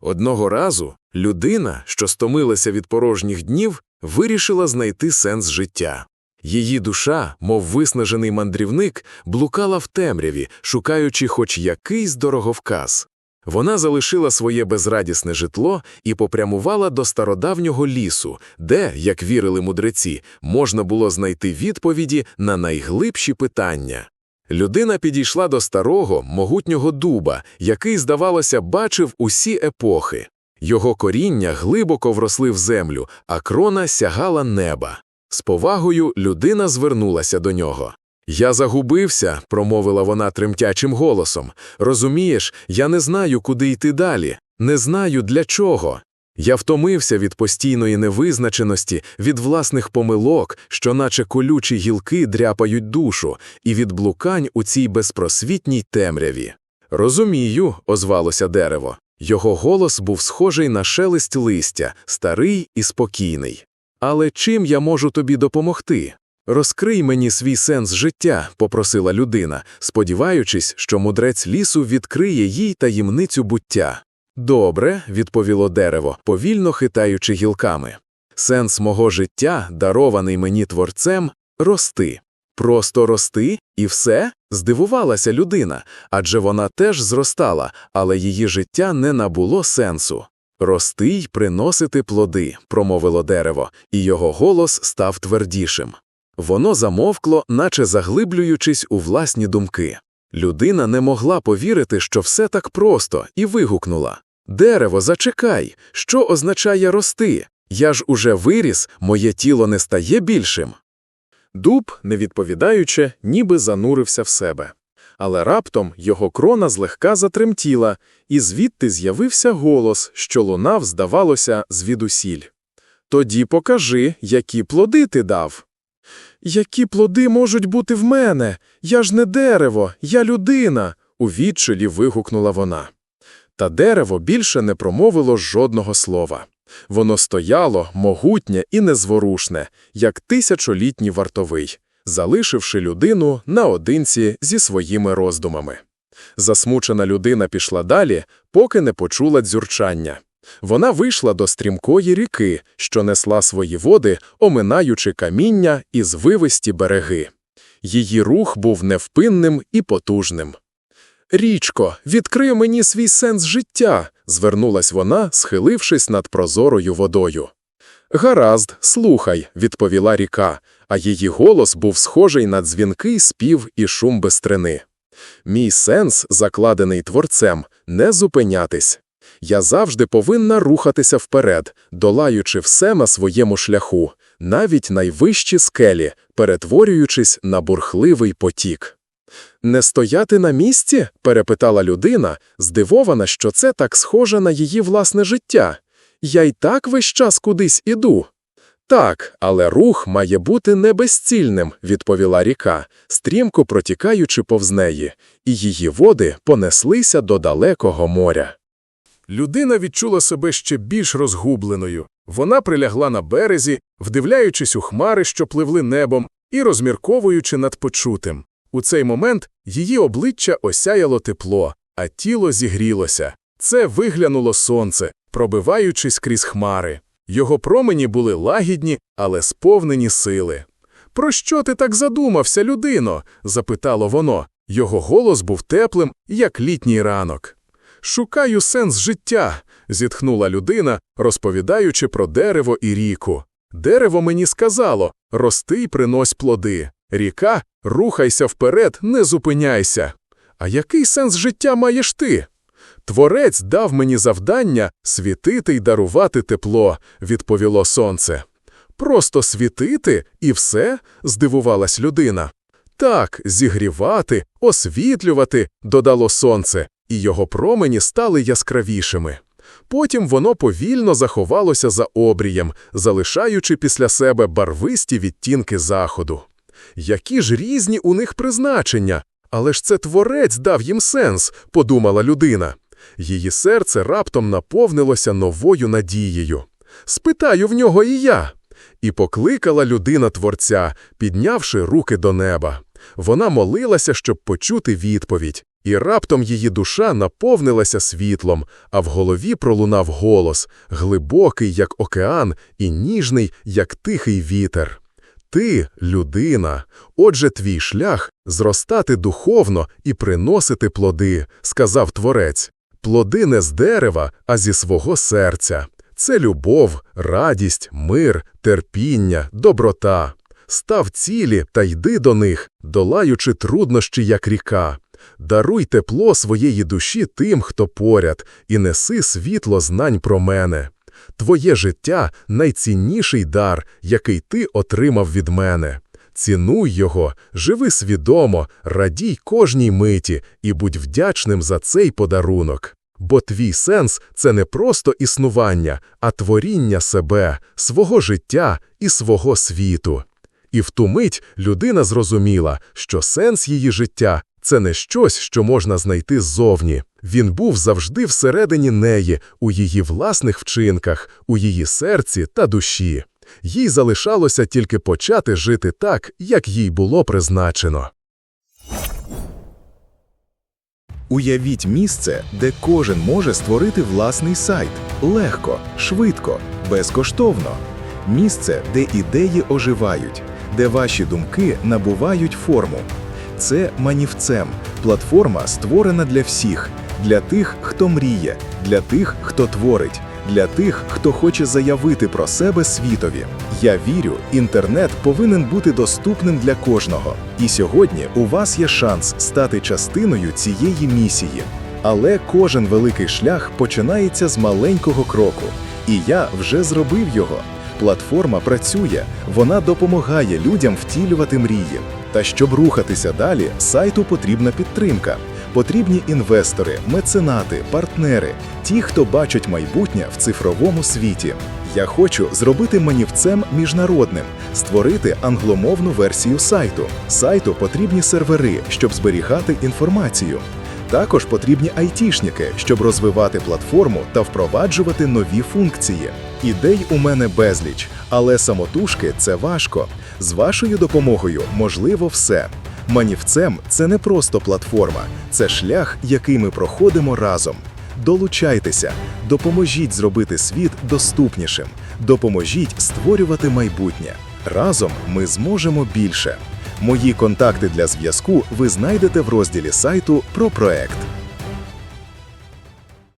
Одного разу людина, що стомилася від порожніх днів, вирішила знайти сенс життя. Її душа, мов виснажений мандрівник, блукала в темряві, шукаючи хоч якийсь дороговказ. Вона залишила своє безрадісне житло і попрямувала до стародавнього лісу, де, як вірили мудреці, можна було знайти відповіді на найглибші питання. Людина підійшла до старого, могутнього дуба, який, здавалося, бачив усі епохи. Його коріння глибоко вросли в землю, а крона сягала неба. З повагою людина звернулася до нього. Я загубився, промовила вона тремтячим голосом. Розумієш, я не знаю, куди йти далі, не знаю для чого. Я втомився від постійної невизначеності, від власних помилок, що наче колючі гілки дряпають душу, і від блукань у цій безпросвітній темряві. Розумію, озвалося дерево. Його голос був схожий на шелест листя, старий і спокійний. Але чим я можу тобі допомогти? Розкрий мені свій сенс життя, попросила людина, сподіваючись, що мудрець лісу відкриє їй таємницю буття. Добре, відповіло дерево, повільно хитаючи гілками. Сенс мого життя, дарований мені творцем, рости. Просто рости і все? здивувалася людина, адже вона теж зростала, але її життя не набуло сенсу. Рости й приносити плоди, промовило дерево, і його голос став твердішим. Воно замовкло, наче заглиблюючись у власні думки. Людина не могла повірити, що все так просто, і вигукнула Дерево, зачекай, що означає рости? Я ж уже виріс, моє тіло не стає більшим. Дуб, не відповідаючи, ніби занурився в себе. Але раптом його крона злегка затремтіла, і звідти з'явився голос, що лунав, здавалося, звідусіль. Тоді покажи, які плоди ти дав. Які плоди можуть бути в мене? Я ж не дерево, я людина. у відчелі вигукнула вона. Та дерево більше не промовило жодного слова. Воно стояло, могутнє і незворушне, як тисячолітній вартовий, залишивши людину наодинці зі своїми роздумами. Засмучена людина пішла далі, поки не почула дзюрчання. Вона вийшла до стрімкої ріки, що несла свої води, оминаючи каміння і звивисті береги. Її рух був невпинним і потужним. Річко, відкрий мені свій сенс життя, звернулась вона, схилившись над прозорою водою. Гаразд, слухай, відповіла ріка, а її голос був схожий на дзвінкий спів і шум бистрини. Мій сенс, закладений творцем, не зупинятись. Я завжди повинна рухатися вперед, долаючи все на своєму шляху, навіть найвищі скелі, перетворюючись на бурхливий потік. Не стояти на місці? перепитала людина, здивована, що це так схоже на її власне життя. Я й так весь час кудись іду. Так, але рух має бути не безцільним, відповіла ріка, стрімко протікаючи повз неї, і її води понеслися до далекого моря. Людина відчула себе ще більш розгубленою. Вона прилягла на березі, вдивляючись у хмари, що пливли небом, і розмірковуючи над почутим. У цей момент її обличчя осяяло тепло, а тіло зігрілося. Це виглянуло сонце, пробиваючись крізь хмари. Його промені були лагідні, але сповнені сили. Про що ти так задумався, людино? запитало воно. Його голос був теплим, як літній ранок. Шукаю сенс життя, зітхнула людина, розповідаючи про дерево і ріку. Дерево мені сказало рости й принось плоди. Ріка, рухайся вперед, не зупиняйся. А який сенс життя маєш ти? Творець дав мені завдання світити й дарувати тепло, відповіло сонце. Просто світити і все? здивувалась людина. Так, зігрівати, освітлювати, додало сонце, і його промені стали яскравішими. Потім воно повільно заховалося за обрієм, залишаючи після себе барвисті відтінки заходу. Які ж різні у них призначення, але ж це творець дав їм сенс, подумала людина. Її серце раптом наповнилося новою надією. Спитаю в нього і я. І покликала людина творця, піднявши руки до неба. Вона молилася, щоб почути відповідь, і раптом її душа наповнилася світлом, а в голові пролунав голос, глибокий, як океан, і ніжний, як тихий вітер. Ти – людина, отже твій шлях – зростати духовно і приносити плоди, сказав Творець. Плоди не з дерева, а зі свого серця. Це любов, радість, мир, терпіння, доброта. Став цілі та йди до них, долаючи труднощі, як ріка. Даруй тепло своєї душі тим, хто поряд, і неси світло знань про мене. Твоє життя – найцінніший дар, який ти отримав від мене. Цінуй його, живи свідомо, радій кожній миті і будь вдячним за цей подарунок. Бо твій сенс – це не просто існування, а творіння себе, свого життя і свого світу. І в ту мить людина зрозуміла, що сенс її життя – це не щось, що можна знайти ззовні. Він був завжди всередині неї, у її власних вчинках, у її серці та душі. Їй залишалося тільки почати жити так, як їй було призначено. Уявіть місце, де кожен може створити власний сайт легко, швидко, безкоштовно. Місце, де ідеї оживають, де ваші думки набувають форму. Це Манівцем платформа створена для всіх, для тих, хто мріє, для тих, хто творить, для тих, хто хоче заявити про себе світові. Я вірю, інтернет повинен бути доступним для кожного. І сьогодні у вас є шанс стати частиною цієї місії. Але кожен великий шлях починається з маленького кроку. І я вже зробив його. Платформа працює, вона допомагає людям втілювати мрії. Та щоб рухатися далі, сайту потрібна підтримка. Потрібні інвестори, меценати, партнери, ті, хто бачать майбутнє в цифровому світі. Я хочу зробити манівцем міжнародним, створити англомовну версію сайту. Сайту потрібні сервери, щоб зберігати інформацію. Також потрібні айтішники, щоб розвивати платформу та впроваджувати нові функції. Ідей у мене безліч, але самотужки це важко. З вашою допомогою можливо все. Манівцем це не просто платформа, це шлях, який ми проходимо разом. Долучайтеся, допоможіть зробити світ доступнішим, допоможіть створювати майбутнє. Разом ми зможемо більше. Мої контакти для зв'язку ви знайдете в розділі сайту про проект.